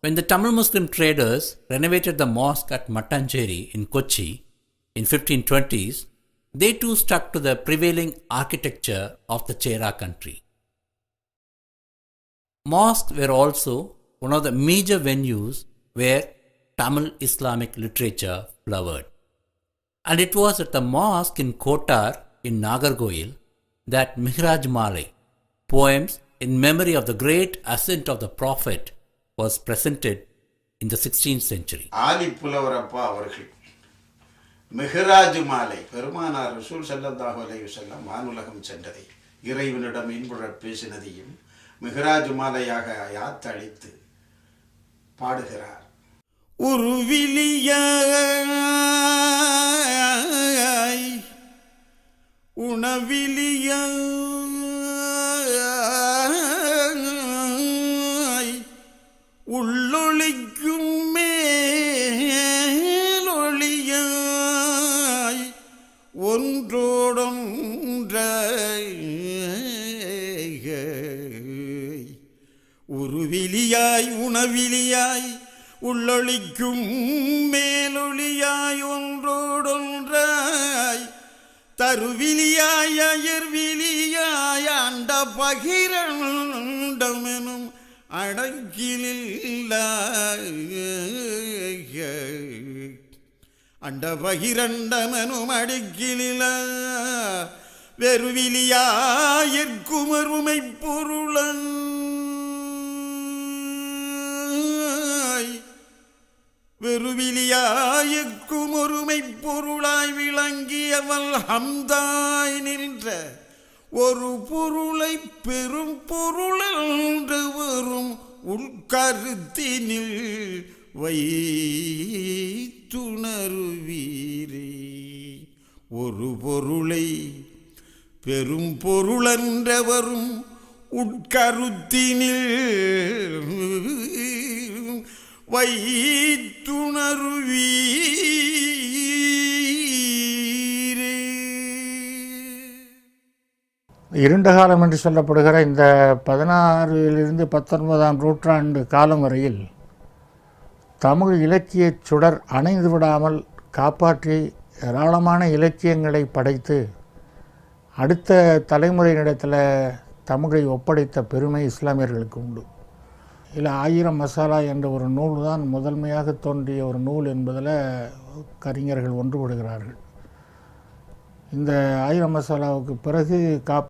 When the Tamil Muslim traders renovated the mosque at Mattancheri in Kochi in 1520s, they too stuck to the prevailing architecture of the Chera country. Mosques were also one of the major venues where Tamil Islamic literature flowered. And it was at the mosque in Kotar in Nagargoil that Mihraj Malay, poems in memory of the great ascent of the Prophet, was presented in the 16th century. ஆலி புலவரப்பா அவர்கள் மிஹராஜ் மாலை பெருமானார் ரசூல் ஸல்லல்லாஹு அலைஹி வஸல்லம் வானுலகம் சென்றதை இறைவனிடம் இன்புறப் பேசினதையும் மிஹராஜ் மாலையாக யாத்தளித்து பாடுகிறார் உருவிலியாய் உணவிலியாய் ஒன்றோடொன்றாய் உருவிலியாய் உணவிலியாய் உள்ளொளிக்கும் மேலொளியாய் ஒன்றோடொன்றாய். தருவிலியாய் அயர்விலியாய் அண்ட பகிரண்டமெனும் அடங்கிலில்ல அண்ட வெறுவிலியாயிற்குமருமை பொருளாய் வெறுவிலியாயக்கும் ஒருமை பொருளாய் விளங்கியவள் ஹம்தாய் நின்ற ஒரு பொருளை பெரும் பொருளென்று வரும் உள்கருத்தினில் வைத்துணருவீரே. ஒரு பொருளை பெரும் பொருளென்ற வரும் உட்கருத்தினில் வைத்துணருவீரே. இருண்ட காலம் என்று சொல்லப்படுகிற இந்த பதினாறிலிருந்து பத்தொன்பதாம் நூற்றாண்டு காலம் வரையில் தமிழ் இலக்கிய சுடர் அணைந்து விடாமல் காப்பாற்றி ஏராளமான இலக்கியங்களை படைத்து அடுத்த தலைமுறையினிடத்தில் தமிழை ஒப்படைத்த பெருமை இஸ்லாமியர்களுக்கு உண்டு. இதில் ஆயிரம் மசாலா என்ற ஒரு நூல் தான் முதன்மையாக தோன்றிய ஒரு நூல் என்பதில் கவிஞர்கள் ஒன்றுபடுகிறார்கள். இந்த ஆயிரம் மசாலாவுக்கு பிறகு காப்